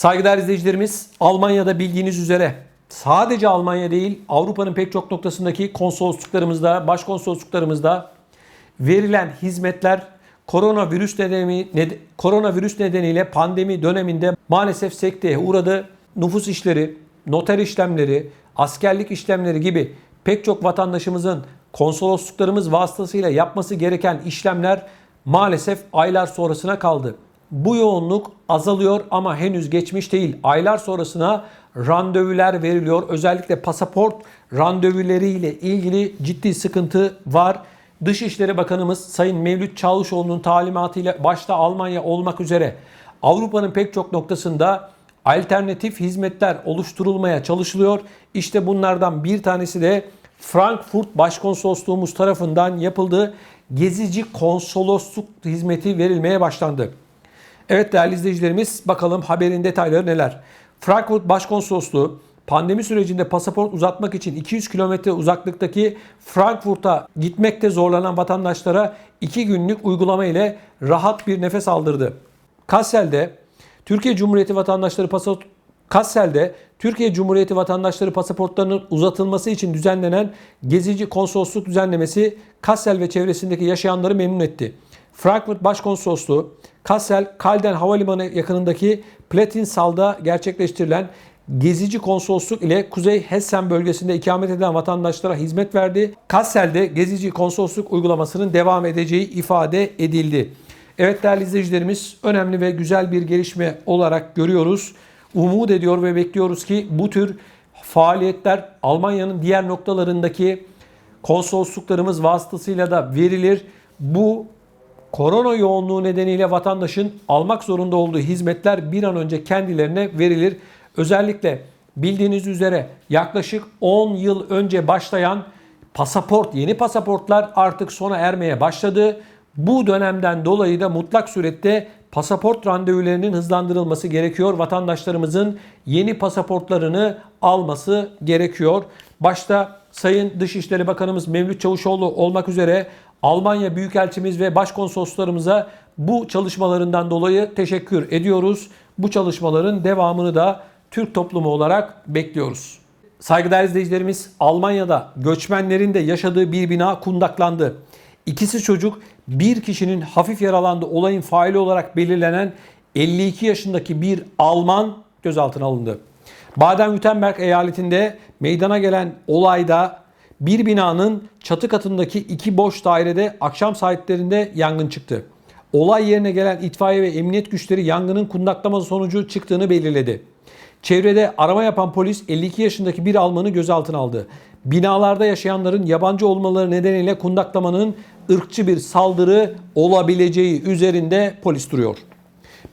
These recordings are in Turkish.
Saygıdeğer izleyicilerimiz Almanya'da bildiğiniz üzere sadece Almanya değil Avrupa'nın pek çok noktasındaki konsolosluklarımızda, başkonsolosluklarımızda verilen hizmetler koronavirüs nedeni, ned- koronavirüs nedeniyle pandemi döneminde maalesef sekteye uğradı. Nüfus işleri, noter işlemleri, askerlik işlemleri gibi pek çok vatandaşımızın konsolosluklarımız vasıtasıyla yapması gereken işlemler maalesef aylar sonrasına kaldı. Bu yoğunluk azalıyor ama henüz geçmiş değil. Aylar sonrasına randevular veriliyor. Özellikle pasaport randevuları ile ilgili ciddi sıkıntı var. Dışişleri Bakanımız Sayın Mevlüt Çavuşoğlu'nun talimatıyla başta Almanya olmak üzere Avrupa'nın pek çok noktasında alternatif hizmetler oluşturulmaya çalışılıyor. İşte bunlardan bir tanesi de Frankfurt Başkonsolosluğumuz tarafından yapıldığı gezici konsolosluk hizmeti verilmeye başlandı. Evet değerli izleyicilerimiz bakalım haberin detayları neler. Frankfurt Başkonsolosluğu pandemi sürecinde pasaport uzatmak için 200 kilometre uzaklıktaki Frankfurt'a gitmekte zorlanan vatandaşlara 2 günlük uygulama ile rahat bir nefes aldırdı. Kassel'de Türkiye Cumhuriyeti vatandaşları pasaport Kassel'de Türkiye Cumhuriyeti vatandaşları pasaportlarının uzatılması için düzenlenen gezici konsolosluk düzenlemesi Kassel ve çevresindeki yaşayanları memnun etti. Frankfurt Başkonsolosluğu Kassel Kalden Havalimanı yakınındaki Platinsal'da gerçekleştirilen gezici konsolosluk ile Kuzey Hessen bölgesinde ikamet eden vatandaşlara hizmet verdi. Kassel'de gezici konsolosluk uygulamasının devam edeceği ifade edildi. Evet değerli izleyicilerimiz önemli ve güzel bir gelişme olarak görüyoruz. Umut ediyor ve bekliyoruz ki bu tür faaliyetler Almanya'nın diğer noktalarındaki konsolosluklarımız vasıtasıyla da verilir. Bu korona yoğunluğu nedeniyle vatandaşın almak zorunda olduğu hizmetler bir an önce kendilerine verilir. Özellikle bildiğiniz üzere yaklaşık 10 yıl önce başlayan pasaport, yeni pasaportlar artık sona ermeye başladı. Bu dönemden dolayı da mutlak surette pasaport randevularının hızlandırılması gerekiyor. Vatandaşlarımızın yeni pasaportlarını alması gerekiyor. Başta Sayın Dışişleri Bakanımız Mevlüt Çavuşoğlu olmak üzere Almanya Büyükelçimiz ve Başkonsoloslarımıza bu çalışmalarından dolayı teşekkür ediyoruz. Bu çalışmaların devamını da Türk toplumu olarak bekliyoruz. Saygıdeğer izleyicilerimiz Almanya'da göçmenlerin de yaşadığı bir bina kundaklandı. İkisi çocuk, bir kişinin hafif yaralandığı olayın faili olarak belirlenen 52 yaşındaki bir Alman gözaltına alındı. Baden-Württemberg eyaletinde meydana gelen olayda bir binanın çatı katındaki iki boş dairede akşam saatlerinde yangın çıktı. Olay yerine gelen itfaiye ve emniyet güçleri yangının kundaklaması sonucu çıktığını belirledi. Çevrede arama yapan polis 52 yaşındaki bir Almanı gözaltına aldı. Binalarda yaşayanların yabancı olmaları nedeniyle kundaklamanın ırkçı bir saldırı olabileceği üzerinde polis duruyor.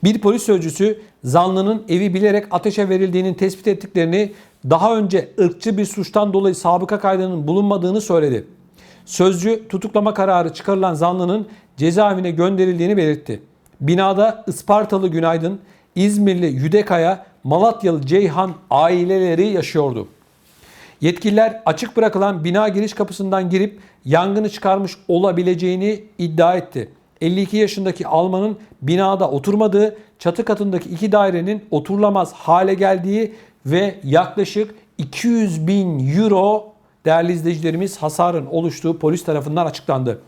Bir polis sözcüsü zanlının evi bilerek ateşe verildiğinin tespit ettiklerini daha önce ırkçı bir suçtan dolayı sabıka kaydının bulunmadığını söyledi. Sözcü tutuklama kararı çıkarılan zanlının cezaevine gönderildiğini belirtti. Binada Ispartalı Günaydın, İzmirli Yüdekaya, Malatyalı Ceyhan aileleri yaşıyordu. Yetkililer açık bırakılan bina giriş kapısından girip yangını çıkarmış olabileceğini iddia etti. 52 yaşındaki Alman'ın binada oturmadığı, çatı katındaki iki dairenin oturulamaz hale geldiği ve yaklaşık 200 bin euro değerli izleyicilerimiz hasarın oluştuğu polis tarafından açıklandı.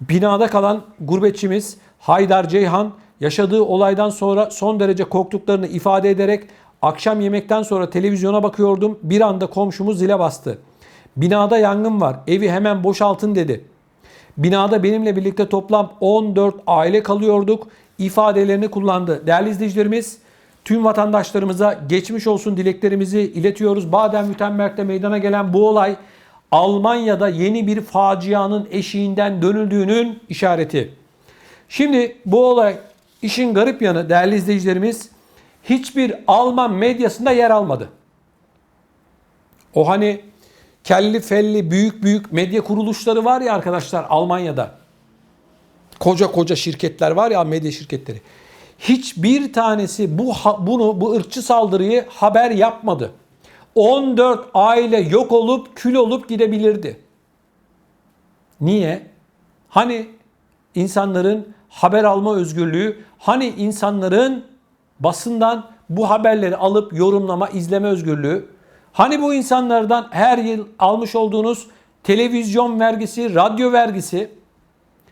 Binada kalan gurbetçimiz Haydar Ceyhan yaşadığı olaydan sonra son derece korktuklarını ifade ederek akşam yemekten sonra televizyona bakıyordum bir anda komşumuz zile bastı. Binada yangın var evi hemen boşaltın dedi. Binada benimle birlikte toplam 14 aile kalıyorduk ifadelerini kullandı. Değerli izleyicilerimiz tüm vatandaşlarımıza geçmiş olsun dileklerimizi iletiyoruz. Baden-Württemberg'de meydana gelen bu olay Almanya'da yeni bir facianın eşiğinden dönüldüğünün işareti. Şimdi bu olay işin garip yanı değerli izleyicilerimiz hiçbir Alman medyasında yer almadı. O hani kelli felli büyük büyük medya kuruluşları var ya arkadaşlar Almanya'da. Koca koca şirketler var ya medya şirketleri. Hiçbir tanesi bu bunu bu ırkçı saldırıyı haber yapmadı. 14 aile yok olup kül olup gidebilirdi. Niye? Hani insanların haber alma özgürlüğü, hani insanların basından bu haberleri alıp yorumlama, izleme özgürlüğü. Hani bu insanlardan her yıl almış olduğunuz televizyon vergisi, radyo vergisi,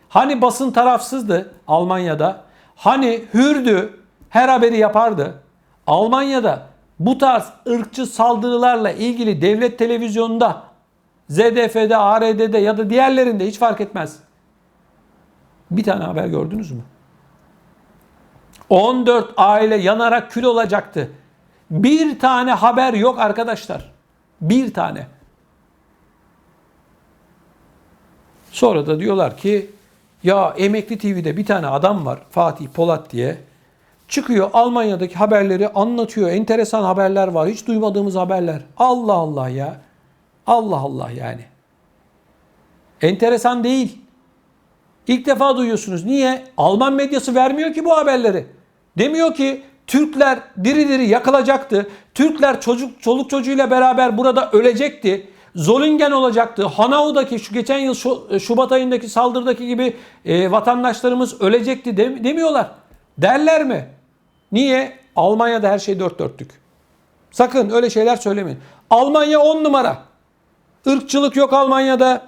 hani basın tarafsızdı Almanya'da, hani hürdü, her haberi yapardı. Almanya'da bu tarz ırkçı saldırılarla ilgili devlet televizyonunda, ZDF'de, ARD'de ya da diğerlerinde hiç fark etmez. Bir tane haber gördünüz mü? 14 aile yanarak kül olacaktı. Bir tane haber yok arkadaşlar. Bir tane. Sonra da diyorlar ki ya Emekli TV'de bir tane adam var Fatih Polat diye. Çıkıyor Almanya'daki haberleri anlatıyor. Enteresan haberler var. Hiç duymadığımız haberler. Allah Allah ya. Allah Allah yani. Enteresan değil. İlk defa duyuyorsunuz. Niye? Alman medyası vermiyor ki bu haberleri. Demiyor ki Türkler diri diri yakılacaktı. Türkler çocuk çoluk çocuğuyla beraber burada ölecekti. Zolingen olacaktı. Hanau'daki şu geçen yıl şu, Şubat ayındaki saldırıdaki gibi e, vatandaşlarımız ölecekti dem- demiyorlar. Derler mi? Niye? Almanya'da her şey dört dörtlük. Sakın öyle şeyler söylemeyin. Almanya 10 numara. Irkçılık yok Almanya'da.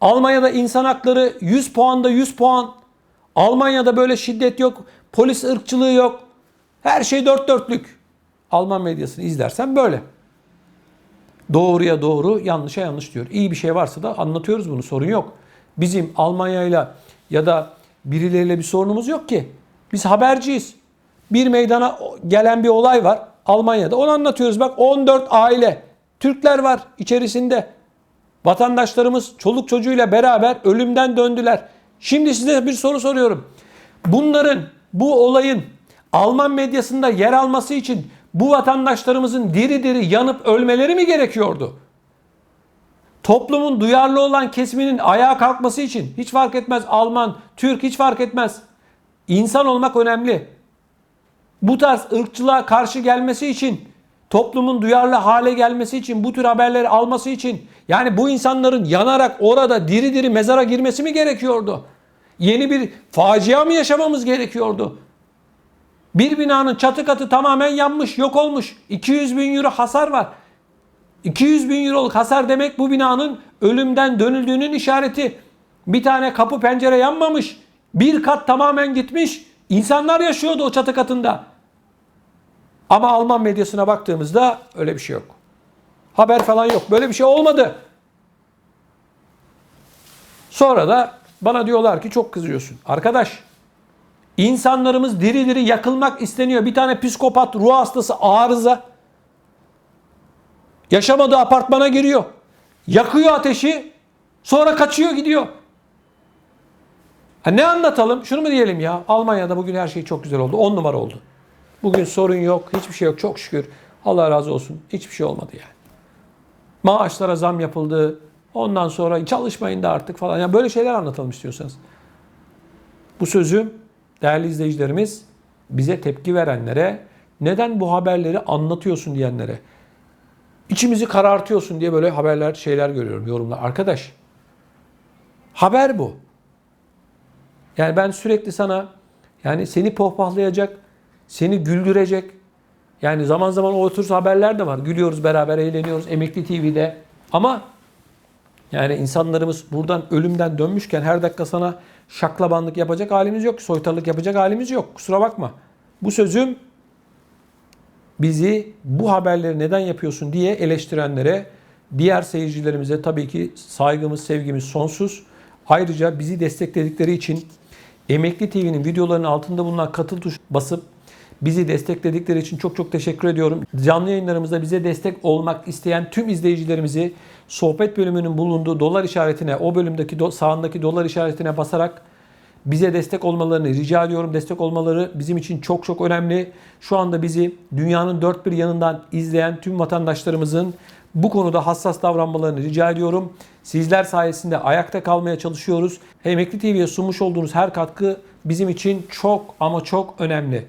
Almanya'da insan hakları 100 puanda 100 puan. Almanya'da böyle şiddet yok. Polis ırkçılığı yok. Her şey dört dörtlük. Alman medyasını izlersen böyle. Doğruya doğru, yanlışa yanlış diyor. İyi bir şey varsa da anlatıyoruz bunu. Sorun yok. Bizim Almanya'yla ya da birileriyle bir sorunumuz yok ki. Biz haberciyiz. Bir meydana gelen bir olay var Almanya'da. Onu anlatıyoruz. Bak 14 aile Türkler var içerisinde. Vatandaşlarımız çoluk çocuğuyla beraber ölümden döndüler. Şimdi size bir soru soruyorum. Bunların, bu olayın Alman medyasında yer alması için bu vatandaşlarımızın diri diri yanıp ölmeleri mi gerekiyordu? Toplumun duyarlı olan kesiminin ayağa kalkması için hiç fark etmez Alman, Türk hiç fark etmez. İnsan olmak önemli. Bu tarz ırkçılığa karşı gelmesi için, toplumun duyarlı hale gelmesi için, bu tür haberleri alması için yani bu insanların yanarak orada diri diri mezara girmesi mi gerekiyordu? Yeni bir facia mı yaşamamız gerekiyordu? Bir binanın çatı katı tamamen yanmış, yok olmuş. 200 bin euro hasar var. 200 bin euroluk hasar demek bu binanın ölümden dönüldüğünün işareti. Bir tane kapı pencere yanmamış. Bir kat tamamen gitmiş. İnsanlar yaşıyordu o çatı katında. Ama Alman medyasına baktığımızda öyle bir şey yok. Haber falan yok. Böyle bir şey olmadı. Sonra da bana diyorlar ki çok kızıyorsun. Arkadaş insanlarımız diri diri yakılmak isteniyor. Bir tane psikopat, ruh hastası, arıza yaşamadığı apartmana giriyor. Yakıyor ateşi sonra kaçıyor gidiyor. Ha ne anlatalım? Şunu mu diyelim ya? Almanya'da bugün her şey çok güzel oldu. 10 numara oldu. Bugün sorun yok. Hiçbir şey yok. Çok şükür. Allah razı olsun. Hiçbir şey olmadı yani. Maaşlara zam yapıldı. Ondan sonra çalışmayın da artık falan. Yani böyle şeyler anlatalım istiyorsanız. Bu sözü değerli izleyicilerimiz bize tepki verenlere, neden bu haberleri anlatıyorsun diyenlere, içimizi karartıyorsun diye böyle haberler, şeyler görüyorum, yorumlar. Arkadaş, haber bu. Yani ben sürekli sana yani seni pohpahlayacak, seni güldürecek. Yani zaman zaman o tür haberler de var. Gülüyoruz beraber, eğleniyoruz. Emekli TV'de. Ama yani insanlarımız buradan ölümden dönmüşken her dakika sana şaklabanlık yapacak halimiz yok. Soytarlık yapacak halimiz yok. Kusura bakma. Bu sözüm bizi bu haberleri neden yapıyorsun diye eleştirenlere, diğer seyircilerimize tabii ki saygımız, sevgimiz sonsuz. Ayrıca bizi destekledikleri için Emekli TV'nin videolarının altında bulunan katıl tuşuna basıp bizi destekledikleri için çok çok teşekkür ediyorum. Canlı yayınlarımızda bize destek olmak isteyen tüm izleyicilerimizi sohbet bölümünün bulunduğu dolar işaretine, o bölümdeki do- sağındaki dolar işaretine basarak bize destek olmalarını rica ediyorum. Destek olmaları bizim için çok çok önemli. Şu anda bizi dünyanın dört bir yanından izleyen tüm vatandaşlarımızın bu konuda hassas davranmalarını rica ediyorum. Sizler sayesinde ayakta kalmaya çalışıyoruz. Emekli TV'ye sunmuş olduğunuz her katkı bizim için çok ama çok önemli.